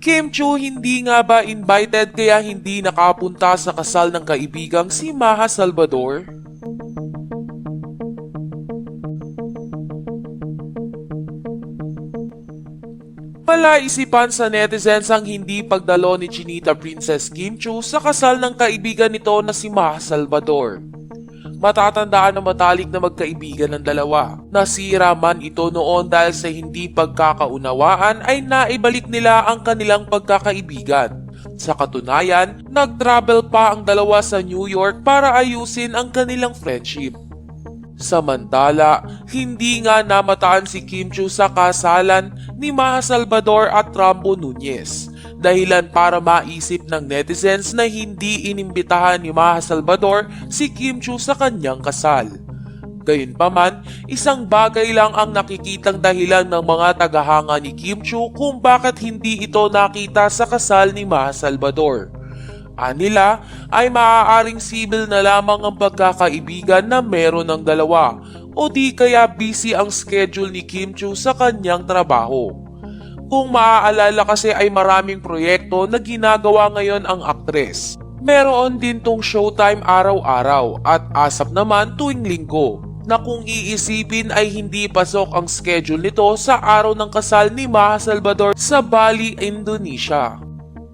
Kim Chu hindi nga ba invited kaya hindi nakapunta sa kasal ng kaibigang si Maha Salvador? Palaisipan sa netizens ang hindi pagdalo ni Chinita Princess Kim Chu sa kasal ng kaibigan nito na si Maha Salvador. Matatandaan na matalik na magkaibigan ng dalawa. Nasira man ito noon dahil sa hindi pagkakaunawaan ay naibalik nila ang kanilang pagkakaibigan. Sa katunayan, nag-travel pa ang dalawa sa New York para ayusin ang kanilang friendship. Samantala, hindi nga namataan si Kim Chu sa kasalan ni Maha Salvador at Rambo Nunez. Dahilan para maisip ng netizens na hindi inimbitahan ni Maha Salvador si Kim Chu sa kanyang kasal. Gayunpaman, isang bagay lang ang nakikitang dahilan ng mga tagahanga ni Kim Chu kung bakit hindi ito nakita sa kasal ni Maha Salvador. Anila ay maaaring civil na lamang ang pagkakaibigan na meron ng dalawa o di kaya busy ang schedule ni Kim Chu sa kanyang trabaho. Kung maaalala kasi ay maraming proyekto na ginagawa ngayon ang aktres. Meron din tong showtime araw-araw at asap naman tuwing linggo na kung iisipin ay hindi pasok ang schedule nito sa araw ng kasal ni Maha Salvador sa Bali, Indonesia.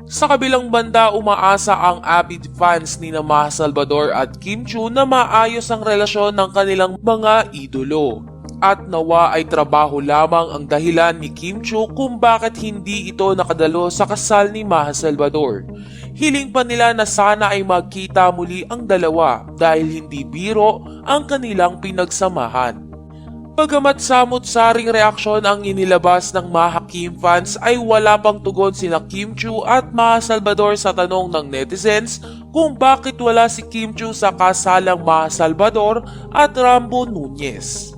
Sa kabilang banda, umaasa ang avid fans ni na Maha Salvador at Kim Chu na maayos ang relasyon ng kanilang mga idolo. At nawa ay trabaho lamang ang dahilan ni Kim Chu kung bakit hindi ito nakadalo sa kasal ni Maha Salvador. Hiling pa nila na sana ay magkita muli ang dalawa dahil hindi biro ang kanilang pinagsamahan. Pagamat samot-saring reaksyon ang inilabas ng Maha Kim fans ay wala pang tugon sina Kim Chu at Maha Salvador sa tanong ng netizens kung bakit wala si Kim Chu sa kasalang Maha Salvador at Rambo Nunez.